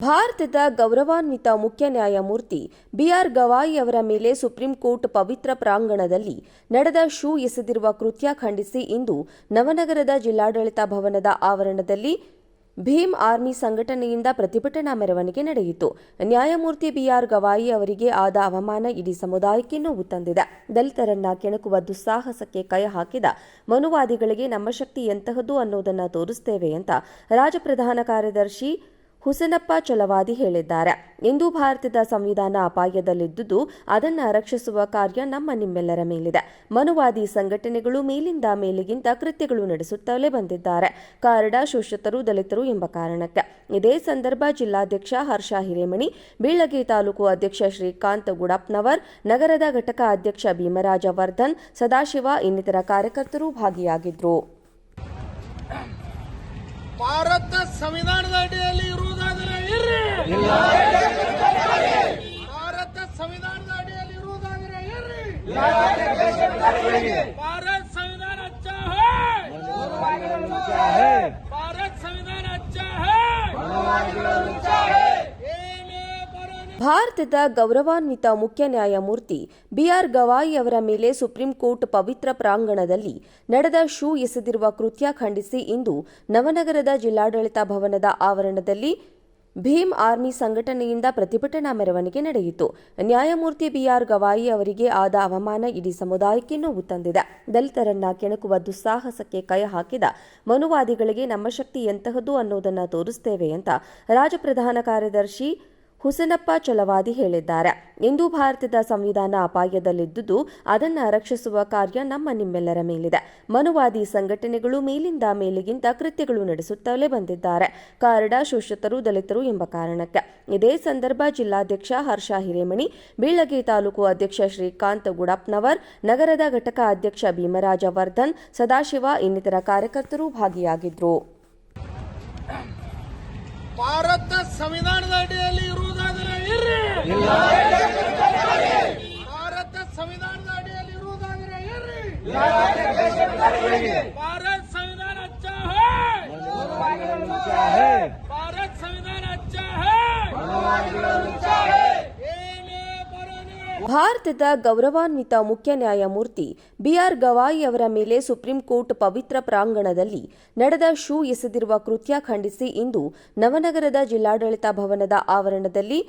ಭಾರತದ ಗೌರವಾನ್ವಿತ ಮುಖ್ಯ ನ್ಯಾಯಮೂರ್ತಿ ಬಿಆರ್ ಗವಾಯಿ ಅವರ ಮೇಲೆ ಸುಪ್ರೀಂ ಕೋರ್ಟ್ ಪವಿತ್ರ ಪ್ರಾಂಗಣದಲ್ಲಿ ನಡೆದ ಶೂ ಎಸೆದಿರುವ ಕೃತ್ಯ ಖಂಡಿಸಿ ಇಂದು ನವನಗರದ ಜಿಲ್ಲಾಡಳಿತ ಭವನದ ಆವರಣದಲ್ಲಿ ಭೀಮ್ ಆರ್ಮಿ ಸಂಘಟನೆಯಿಂದ ಪ್ರತಿಭಟನಾ ಮೆರವಣಿಗೆ ನಡೆಯಿತು. ನ್ಯಾಯಮೂರ್ತಿ ಬಿಆರ್ ಗವಾಯಿ ಅವರಿಗೆ ಆದ ಅವಮಾನ ಇಡೀ ಸಮುದಾಯಕ್ಕೆ ನೋವು ತಂದಿದೆ. ದಲಿತರನ್ನ ಕೆಣಕುವ ದುಸ್ಸಾಹಸಕ್ಕೆ ಕೈ ಹಾಕಿದ ಮನುವಾದಿಗಳಿಗೆ ನಮ್ಮ ಶಕ್ತಿ ಎಂತಹದ್ದು ಅನ್ನೋದನ್ನು ತೋರಿಸ್ತೇವೆ ಅಂತ ರಾಜಪ್ರಧಾನ ಕಾರ್ಯದರ್ಶಿ ಹುಸನಪ್ಪ ಚಲವಾದಿ ಹೇಳಿದ್ದಾರೆ. ಇಂದು ಭಾರತದ ಸಂವಿಧಾನ ಅಪಾಯದಲ್ಲಿದ್ದುದು ಅದನ್ನು ರಕ್ಷಿಸುವ ಕಾರ್ಯ ನಮ್ಮ ನಿಮ್ಮೆಲ್ಲರ ಮೇಲಿದೆ. ಮನುವಾದಿ ಸಂಘಟನೆಗಳು ಮೇಲಿಂದ ಮೇಲಿಗಿಂತ ಕೃತ್ಯಗಳು ನಡೆಸುತ್ತಲೇ ಬಂದಿದ್ದಾರೆ. ಕಾರಣ ಶೋಷಿತರು, ದಲಿತರು ಎಂಬ ಕಾರಣಕ್ಕೆ. ಇದೇ ಸಂದರ್ಭ ಜಿಲ್ಲಾಧ್ಯಕ್ಷ ಹರ್ಷ ಹಿರೇಮಣಿ, ಬೀಳಗಿ ತಾಲೂಕು ಅಧ್ಯಕ್ಷ ಶ್ರೀಕಾಂತ್ ಗುಡಪ್ನವರ್, ನಗರದ ಘಟಕ ಅಧ್ಯಕ್ಷ ಭೀಮರಾಜ ವರ್ಧನ್ ಸದಾಶಿವ ಇನ್ನಿತರ ಕಾರ್ಯಕರ್ತರು ಭಾಗಿಯಾಗಿದ್ದರು ಭಾರತ ಸಂವಿಧಾನದ ಅಡಿಯಲ್ಲಿ ಇರುವುದಾದರೆ ಇರ್ರಿ. ಭಾರತ ಸಂವಿಧಾನದ ಅಡಿಯಲ್ಲಿ ಇರುವುದಾದರೆ ಇರ್ರಿ. ಭಾರತ ಸಂವಿಧಾನ ಅಚ್ಚಾ ಹೈ. ಭಾರತ ಸಂವಿಧಾನ ಅಚ್ಚಾ ಹೈ. ಏನೇ ಬರಲಿ ಭಾರತದ ಗೌರವಾನ್ವಿತ ಮುಖ್ಯ ನ್ಯಾಯಮೂರ್ತಿ ಬಿಆರ್ ಗವಾಯಿ ಅವರ ಮೇಲೆ ಸುಪ್ರೀಂ ಕೋರ್ಟ್ ಪವಿತ್ರ ಪ್ರಾಂಗಣದಲ್ಲಿ ನಡೆದ ಶೂ ಎಸೆದಿರುವ ಕೃತ್ಯ ಖಂಡಿಸಿ ಇಂದು ನವನಗರದ ಜಿಲ್ಲಾಡಳಿತ ಭವನದ ಆವರಣದಲ್ಲಿ ಭೀಮ್ ಆರ್ಮಿ ಸಂಘಟನೆಯಿಂದ ಪ್ರತಿಭಟನಾ ಮೆರವಣಿಗೆ ನಡೆಯಿತು. ನ್ಯಾಯಮೂರ್ತಿ ಬಿಆರ್ ಗವಾಯಿ ಅವರಿಗೆ ಆದ ಅವಮಾನ ಇಡೀ ಸಮುದಾಯಕ್ಕೆ ನೋವು ತಂದಿದೆ. ದಲಿತರನ್ನ ಕೆಣಕುವ ದುಸ್ಸಾಹಸಕ್ಕೆ ಕೈ ಹಾಕಿದ ಮನುವಾದಿಗಳಿಗೆ ನಮ್ಮ ಶಕ್ತಿ ಎಂತಹದ್ದು ಅನ್ನೋದನ್ನು ತೋರಿಸ್ತೇವೆ ಅಂತ ರಾಜಪ್ರಧಾನ ಕಾರ್ಯದರ್ಶಿ ಹುಸನಪ್ಪ ಚಲವಾದಿ ಹೇಳಿದ್ದಾರೆ. ಇಂದು ಭಾರತದ ಸಂವಿಧಾನ ಅಪಾಯದಲ್ಲಿದ್ದುದು ಅದನ್ನು ರಕ್ಷಿಸುವ ಕಾರ್ಯ ನಮ್ಮ ನಿಮ್ಮೆಲ್ಲರ ಮೇಲಿದೆ. ಮನುವಾದಿ ಸಂಘಟನೆಗಳು ಮೇಲಿಂದ ಮೇಲಿಗಿಂತ ಕೃತ್ಯಗಳು ನಡೆಸುತ್ತಲೇ ಬಂದಿದ್ದಾರೆ. ಕಾರಣ ಶೋಷಿತರು, ದಲಿತರು ಎಂಬ ಕಾರಣಕ್ಕೆ. ಇದೇ ಸಂದರ್ಭ ಜಿಲ್ಲಾಧ್ಯಕ್ಷ ಹರ್ಷ ಹಿರೇಮಣಿ, ಬೀಳಗಿ ತಾಲೂಕು ಅಧ್ಯಕ್ಷ ಶ್ರೀಕಾಂತ್ ಗುಡಪ್ನವರ್, ನಗರದ ಘಟಕ ಅಧ್ಯಕ್ಷ ಭೀಮರಾಜ ವರ್ಧನ್ ಸದಾಶಿವ ಇನ್ನಿತರ ಕಾರ್ಯಕರ್ತರು ಭಾಗಿಯಾಗಿದ್ದರು ಭಾರತ ಸಂವಿಧಾನದ ಅಡಿಯಲ್ಲಿ ಇರುವುದಾದರೆ ಇರ್ರಿ ಭಾರತ ಸಂವಿಧಾನದ ಅಡಿಯಲ್ಲಿ ಇರುವುದಾದರೆ ಇರ್ರಿ ಭಾರತ ಸಂವಿಧಾನ ಅಚ್ಚಾ ಹೈ. ಭಾರತ ಸಂವಿಧಾನ ಅಚ್ಚಾ ಹೈ. ಭಾರತದ ಗೌರವಾನ್ವಿತ ಮುಖ್ಯ ನ್ಯಾಯಮೂರ್ತಿ ಬಿಆರ್ ಗವಾಯಿ ಅವರ ಮೇಲೆ ಸುಪ್ರೀಂ ಕೋರ್ಟ್ ಪವಿತ್ರ ಪ್ರಾಂಗಣದಲ್ಲಿ ನಡೆದ ಶೂ ಎಸೆದಿರುವ ಕೃತ್ಯ ಖಂಡಿಸಿ ಇಂದು ನವನಗರದ ಜಿಲ್ಲಾಡಳಿತ ಭವನದ ಆವರಣದಲ್ಲಿ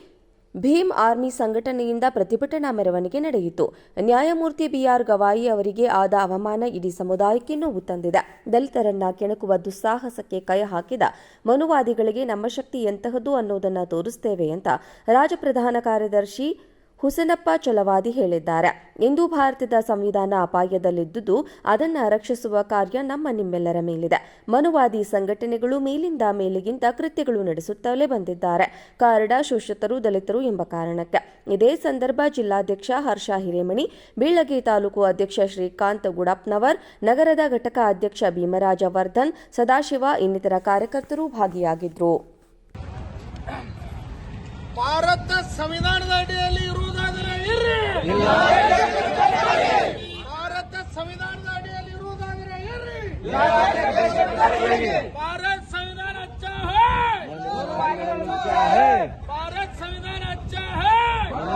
ಭೀಮ್ ಆರ್ಮಿ ಸಂಘಟನೆಯಿಂದ ಪ್ರತಿಭಟನಾ ಮೆರವಣಿಗೆ ನಡೆಯಿತು. ನ್ಯಾಯಮೂರ್ತಿ ಬಿಆರ್ ಗವಾಯಿ ಅವರಿಗೆ ಆದ ಅವಮಾನ ಇಡೀ ಸಮುದಾಯಕ್ಕೆ ನೋವು ತಂದಿದೆ. ದಲಿತರನ್ನ ಕೆಣಕುವ ದುಸ್ಸಾಹಸಕ್ಕೆ ಕೈ ಹಾಕಿದ ಮನುವಾದಿಗಳಿಗೆ ನಮ್ಮ ಶಕ್ತಿ ಎಂತಹದ್ದು ಅನ್ನೋದನ್ನು ತೋರಿಸ್ತೇವೆ ಅಂತ ರಾಜಪ್ರಧಾನ ಕಾರ್ಯದರ್ಶಿ ಹುಸನಪ್ಪ ಚಲವಾದಿ ಹೇಳಿದ್ದಾರೆ. ಇಂದು ಭಾರತದ ಸಂವಿಧಾನ ಅಪಾಯದಲ್ಲಿದ್ದುದು ಅದನ್ನು ರಕ್ಷಿಸುವ ಕಾರ್ಯ ನಮ್ಮ ನಿಮ್ಮೆಲ್ಲರ ಮೇಲಿದೆ. ಮನುವಾದಿ ಸಂಘಟನೆಗಳು ಮೇಲಿಂದ ಮೇಲಿಗಿಂತ ಕೃತ್ಯಗಳು ನಡೆಸುತ್ತಲೇ ಬಂದಿದ್ದಾರೆ. ಕಾರಣ ಶೋಷಿತರು, ದಲಿತರು ಎಂಬ ಕಾರಣಕ್ಕೆ. ಇದೇ ಸಂದರ್ಭ ಜಿಲ್ಲಾಧ್ಯಕ್ಷ ಹರ್ಷ ಹಿರೇಮಣಿ, ಬೀಳಗಿ ತಾಲೂಕು ಅಧ್ಯಕ್ಷ ಶ್ರೀಕಾಂತ್ ಗುಡಪ್ನವರ್, ನಗರದ ಘಟಕ ಅಧ್ಯಕ್ಷ ಭೀಮರಾಜ ವರ್ಧನ್ ಸದಾಶಿವ ಇನ್ನಿತರ ಕಾರ್ಯಕರ್ತರು ಭಾಗಿಯಾಗಿದ್ದರು ಭಾರತ ಸಂವಿಧಾನದಡಿಯಲ್ಲಿ ಇರುವುದಾದರೆ ಇರ್ರಿ ಭಾರತ ಸಂವಿಧಾನದ ಅಡಿಯಲ್ಲಿ ಇರುವುದಾದರೆ ಇರ್ರಿ ಭಾರತ ಸಂವಿಧಾನ